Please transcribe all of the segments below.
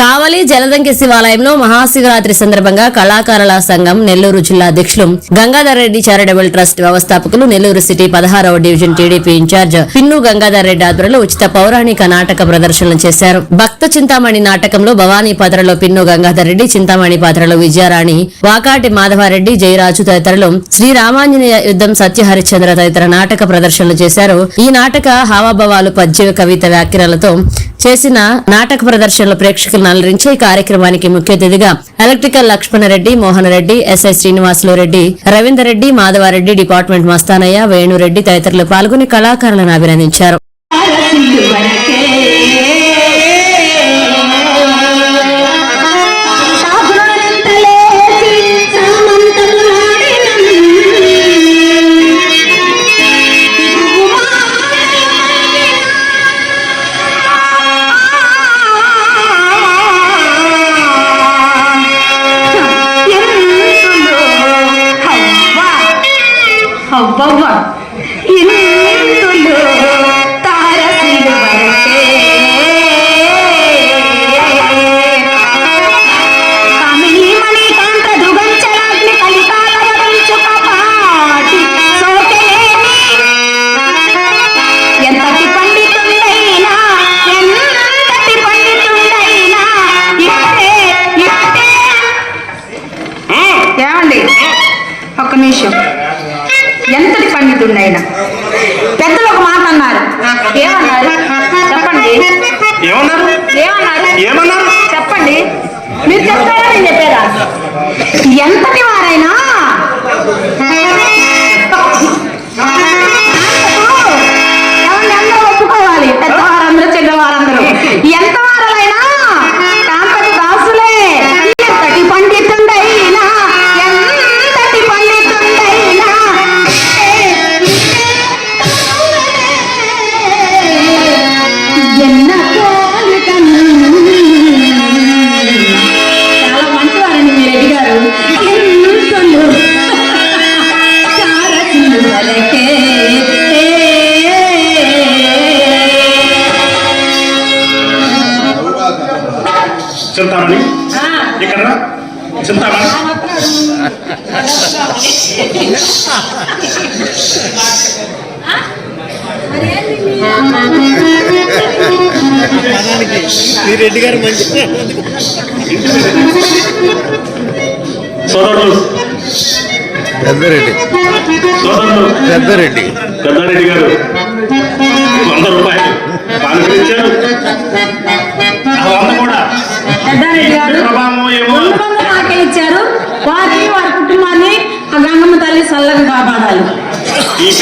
కావలి జలదంకి శివాలయంలో మహాశివరాత్రి సందర్భంగా కళాకారుల సంఘం నెల్లూరు జిల్లా అధ్యక్షులు గంగాధర్ రెడ్డి చారిటబుల్ ట్రస్ట్ వ్యవస్థాపకులు నెల్లూరు సిటీ పదహారవ division TDP incharge Pinnu Gangadhar Reddy ఆధ్వర్యంలో ఉచిత పౌరాణిక నాటక ప్రదర్శనలు చేశారు. భక్త చింతామణి నాటకంలో భవానీ పాత్రలో పిన్ను గంగాధర్ రెడ్డి చింతామణి పాత్రలో విజయారాణి వాకాటి మాధవారెడ్డి జయరాజు తదితరులు శ్రీ రామాంజనేయ యుద్ధం సత్యహరిశ్చంద్ర తదితర నాటక ప్రదర్శనలు చేశారు. ఈ నాటక హావభావాలు పద్య కవిత వ్యాఖ్యలతో చేసిన నాటక ప్రదర్శనలు ప్రేక్షకులు నలరించే కార్యక్రమానికి ముఖ్య అతిథిగా electrical Lakshmana Reddy Mohana Reddy Reddy SS Srinivasulu Reddy Ravinder Reddy Madhava Reddy department Mastanaiah Venu Reddy తదితరులు పాల్గొని కళాకారులను అభినందించారు. నిమిషం ఎంతటి పండితుడు ఆయన పెద్దలు ఒక మాట అన్నారు. ఏమన్నారు? చెప్పండి. ఏమన్నారు? ఏమన్నారు? ఏమన్నారు? చెప్పండి. మీరు చెప్తారా? నేను చెప్పారా ఎంతటి వారైనా చింతామణి ఆ, ఇక్కడ. చింతామణి మీ రెడ్డి గారు మంచి సోదరులు. పెద్దరెడ్డి. సోదరులు. పెద్దరెడ్డి. పెద్దారెడ్డి గారు.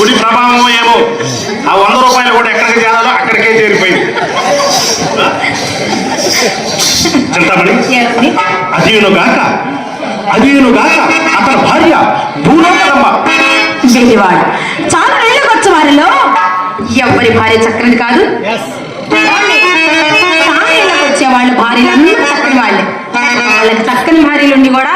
గుడి ప్రభావం ఏమో. ఆ వంద రూపాయలు కూడా ఎక్కడికి చేరాలో అక్కడికే చేరిపోయింది చింతామణి? అదీను గాక. అదీను గాక. అతని భార్య భూలోకమ్మ చాలా ఏళ్ళకి వచ్చే వారిలో. ఎవరి భార్య చక్కనిది కాదు. వచ్చే వాళ్ళ భార్యలు అందరూ చక్కని వాళ్ళే. వాళ్ళకి చక్కని భార్యలు ఉండి కూడా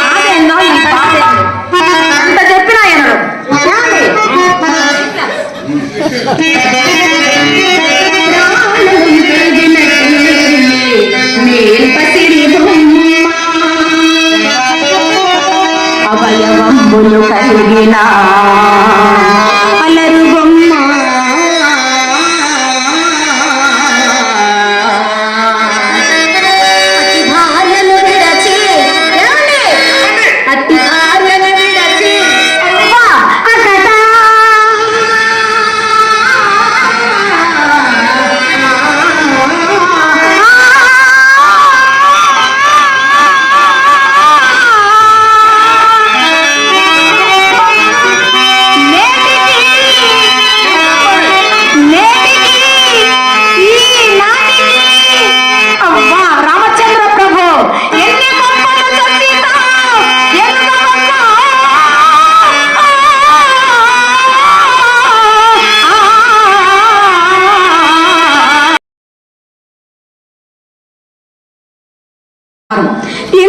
బాధ ఏందో ఈ బాధ না 嗯别